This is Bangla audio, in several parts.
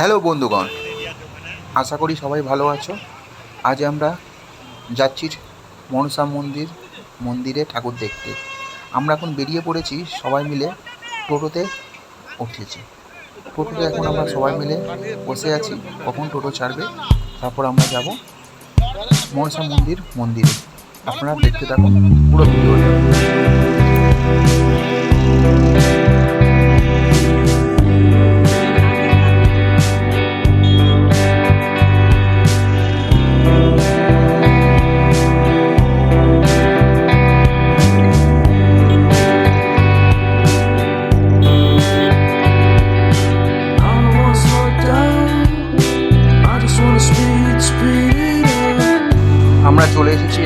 হ্যালো বন্ধুগণ, আশা করি সবাই ভালো আছো। আজ আমরা যাচ্ছি মনসা মন্দির, মন্দিরে ঠাকুর দেখতে। আমরা এখন বেরিয়ে পড়েছি, সবাই মিলে টোটোতে উঠেছি। টোটোতে এখন আমরা সবাই মিলে বসে আছি, কখন টোটো ছাড়বে, তারপর আমরা যাব মনসা মন্দির মন্দিরে। আপনারা দেখতে থাকুন পুরো ভিডিওটা।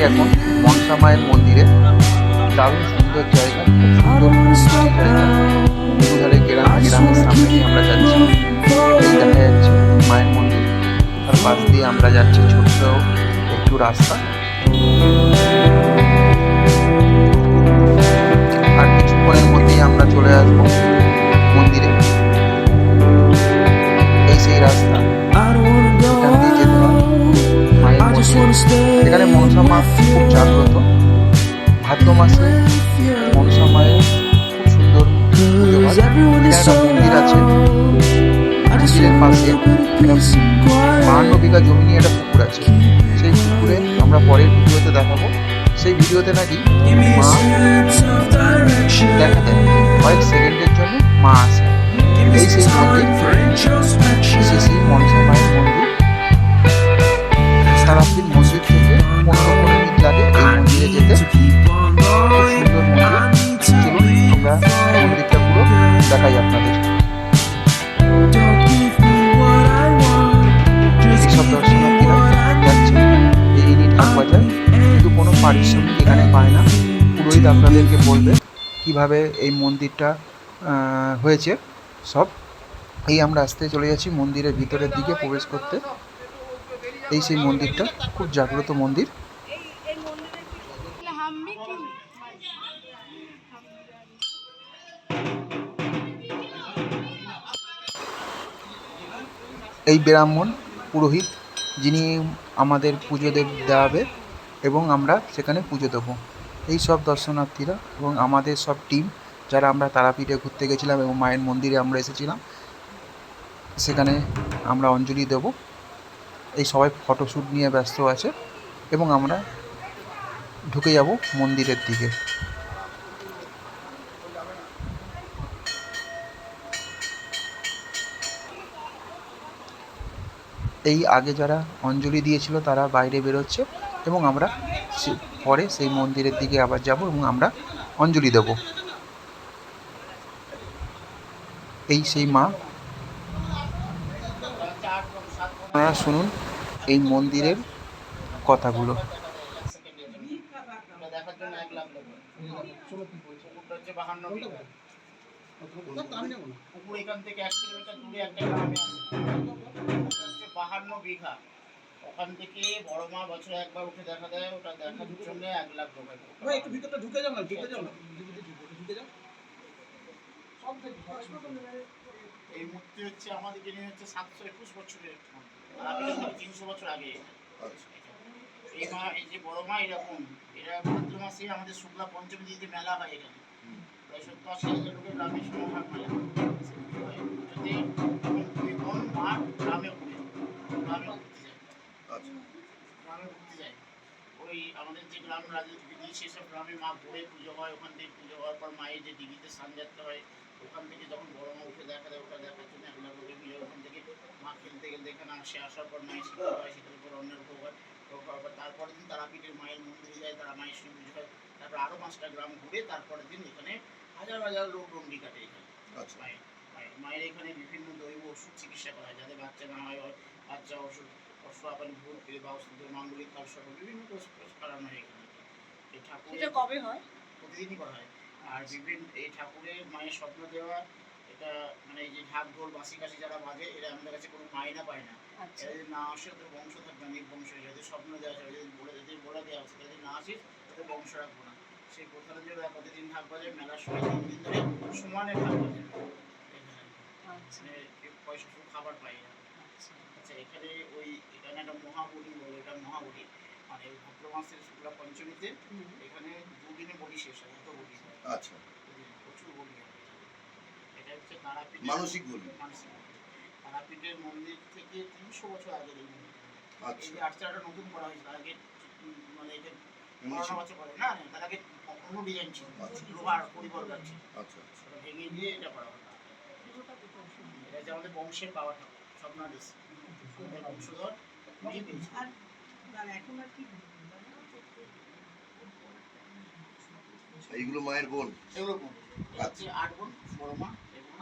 এখন মনসা মায়ের মন্দিরে। দারুণ সুন্দর জায়গা, খুব সুন্দর গ্রাম, গ্রামের সামনে দিয়ে আমরা যাচ্ছি। দেখা যাচ্ছে মায়ের মন্দির। তার পাশ দিয়ে আমরা যাচ্ছি ছোট্ট একটু রাস্তা। মনসা মা খুব জাগ্রত ভাদ্র মাসে মনসা মায়ের খুব সুন্দর একটা মন্দির আছে. মন্দিরের পাশে. বাহান্ন বিঘা জমি নিয়ে একটা পুকুর আছে। সেই পুকুরে আমরা পরের ভিডিওতে দেখাবো। সেই ভিডিওতে নাকি মা দেখা কয়েক সেকেন্ডের জন্য মা আসে এই সেই মন্দির শ্রী মনসা মায়ের মন্দির। পারিশ্রমিক এখানে পায় না। পুরোহিত আপনাদেরকে বলবে কীভাবে এই মন্দিরটা হয়েছে সব। এই আমরা আসতে চলে যাচ্ছি মন্দিরের ভিতরের দিকে প্রবেশ করতে। এই সেই মন্দিরটা খুব জাগ্রত মন্দির। এই ব্রাহ্মণ পুরোহিত যিনি আমাদের পুজো দেব, দেওয়াবে এবং আমরা সেখানে পুজো দেবো। এই সব দর্শনার্থীরা এবং আমাদের সব টিম যারা আমরা তারাপীঠে ঘুরতে গেছিলাম এবং মায়ের মন্দিরে আমরা এসেছিলাম, সেখানে আমরা অঞ্জলি দেব। এই সবাই ফটোশ্যুট নিয়ে ব্যস্ত আছে এবং আমরা ঢুকে যাব মন্দিরের দিকে। এই আগে যারা অঞ্জলি দিয়েছিল তারা বাইরে বেরোচ্ছে। এবং আমরা পরে সেই মন্দিরের দিকে আবার যাব এবং আমরা অঞ্জলি দেব। এই সেই মা। আপনারা শুনুন এই মন্দিরের কথাগুলো। বাহান্ন বিঘা। ওখান থেকে বড় মা বছরে একবার উঠে দেখা দেয় ওটা দেখার জন্য এক লাখ লোক হয়। একটু ভিতরটা ঢুকে যাও না ঢুকে যাও না। ঢুকে যাও। এই মূর্তি হচ্ছে আমাদের যিনি হচ্ছে সাতশো একুশ বছরের আর আমি তিনশো বছর আগে। এই মা এই যে বড় মা এরকম এরা ভাদ্র মাসে আমাদের শুক্লা পঞ্চমী দিতে মেলা হয় এখানে। প্রায় সত্তর আশি হাজার লোকের গ্রামে সমভাগ মেলা হয় পুজোতে তখন দুই বোন মা গ্রামে ঘুরে গ্রামে ঘুরতে যায় গ্রামে ঘুরতে যায় ওই আমাদের যে গ্রাম রাজ্য দিদি সেসব গ্রামে মা ঘুরে পুজো হয় ওখান থেকে পুজো হওয়ার পর মায়ের যে দিঘিতে স্নান যাত্রা হয় ওখান থেকে যখন বড় মা উঠে দেখা দেয় ওটা দেখার জন্য এক লাখ লোকের ওখান থেকে মা খেলতে খেলতে এখানে আসে আসার পর মায়ের শীতল হয় শীতল পর অন্যের ভোগ হয় ভোগ হওয়ার পর তারপরের দিন তারাপীঠের মায়ের মন্দিরে যায় তারা মায়ের সঙ্গে পুজো হয়। তারপর আরও পাঁচটা গ্রাম ঘুরে তারপরের দিন এখানে হাজার হাজার লোক রঙ্গি কাটে এখানে। মায়ের মায়ের মায়ের এখানে বিভিন্ন দৈব ওষুধ চিকিৎসা করা হয় যাতে বাচ্চা না হয় বাচ্চা ওষুধ আপনি ভুল পেয়ে বা মাঙ্গলিক কাল বিভিন্ন কোর্স করানো হয় এখানে এই ঠাকুর কবে হয়? প্রতিদিনই করা হয়। আর বিভিন্ন এই ঠাকুরের মায়ের স্বপ্ন দেওয়া এটা মানে এই যে ঢাক ঢোল বাসি কাশি যারা বাজে এরা আমাদের কাছে কোনো মাইনা পায় না। আচ্ছা। এরা যদি না আসে ওদের বংশ থাকবে না বংশ যদি স্বপ্ন দেওয়া আছে যদি বলে যদি বলে দেওয়া আছে যদি না আসিস ওদের বংশ রাখব না। সেই যে প্রতিদিন ঢাক বাজে মেলার সময় তিন দিন ধরে সমানে ঢাক বাজে। আচ্ছা। মানে পয়সা খাবার পাই না এখানে ওই এখানে একটা মহাবলি বলে এটা মহাবলি। মানে ভাদ্র মাসের শুক্লা পঞ্চমীতে এখানে দুদিনে বলি শেষ হয় এত বলি হয়। আচ্ছা। প্রচুর বলি হয়। এটা হচ্ছে তারাপীঠ মানসিক বলি। মানসিক তারাপীঠের মন্দির থেকে তিনশো বছর আগের এই মন্দির আচ্ছা। আর্চারটা নতুন করা হয়েছিল আগে মানে এটা না তার আগে অন্য ডিজাইন ছিল আচ্ছা। লোহার পরিবর্তন ছিল। আচ্ছা আচ্ছা। ভেঙে দিয়ে এটা করা হলো। এটা যে আমাদের বংশের পাওয়া ঠাকুর স্বপ্নাদেশ। এইগুলো মায়ের বোন? এগুলো বোন। হচ্ছে আট বোন বড় মা।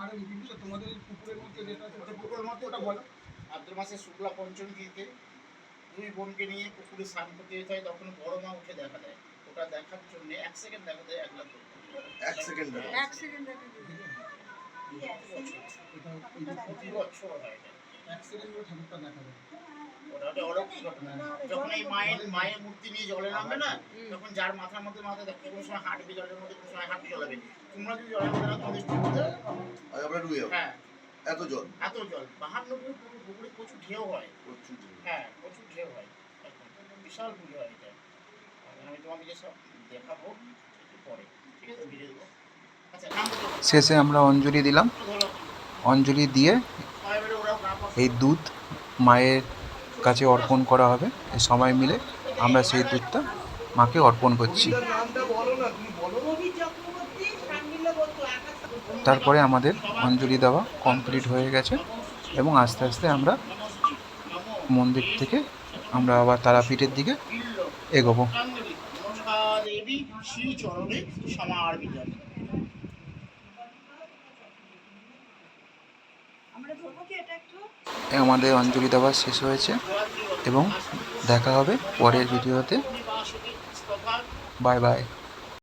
আর ওই তোমাদের পুকুরের মধ্যে যেটা ওটা পুকুরের মধ্যে ওটা বলো। ভাদ্র মাসে শুক্লা পঞ্চমী তিথিতে দুই বোনকে নিয়ে পুকুরে স্নান করতে যেতে হয় তখন বড় মা উঠে দেখা দেয়। ওটা দেখার জন্য এক সেকেন্ড দেখা দেয় এক লাখ। এক সেকেন্ড এটা প্রতি বছর হয় অ্যাক্সিডেন্ট ঠাকুরটা দেখা যায় ওটা অলৌকিক ঘটনা। যখন এই মায়ের মায়ের মূর্তি নিয়ে জলে নামবে না তখন যার মাথার মধ্যে মাথা দেখো কোনো সময় হাঁটবে জলের মধ্যে কোনো সময় হাঁটতে জলাবে তোমরা যদি জলের মধ্যে তোমাদের ডুবে যাবে। আমরা ডুবে হ্যাঁ। এত জল। এত জল। বাহান্ন পুকুর পুকুরে প্রচুর ঢেউ হয়। প্রচুর হ্যাঁ প্রচুর ঢেউ হয়। বিশাল পুজো হয় এটা। আমি সব দেখাবো একটু পরে। ঠিক আছে? ভিডিও দেবো আচ্ছা শেষে আমরা অঞ্জলি দিলাম। অঞ্জলি দিয়ে সবাই মিলে ওরাও গ্রাম এই দুধ মায়ের কাছে অর্পণ করা হবে। সবাই মিলে আমরা সেই দুধটা মাকে অর্পণ করছি। তারপরে আমাদের অঞ্জলি দেওয়া কমপ্লিট হয়ে গেছে এবং আস্তে আস্তে আমরা মন্দির থেকে আমরা আবার তারাপীঠের দিকে এগোবো। দেবী শ্রী চরণে সমার্পিতম আমাদের অঞ্জলি দেওয়া শেষ হয়েছে এবং দেখা হবে পরের ভিডিওতে। Bye bye.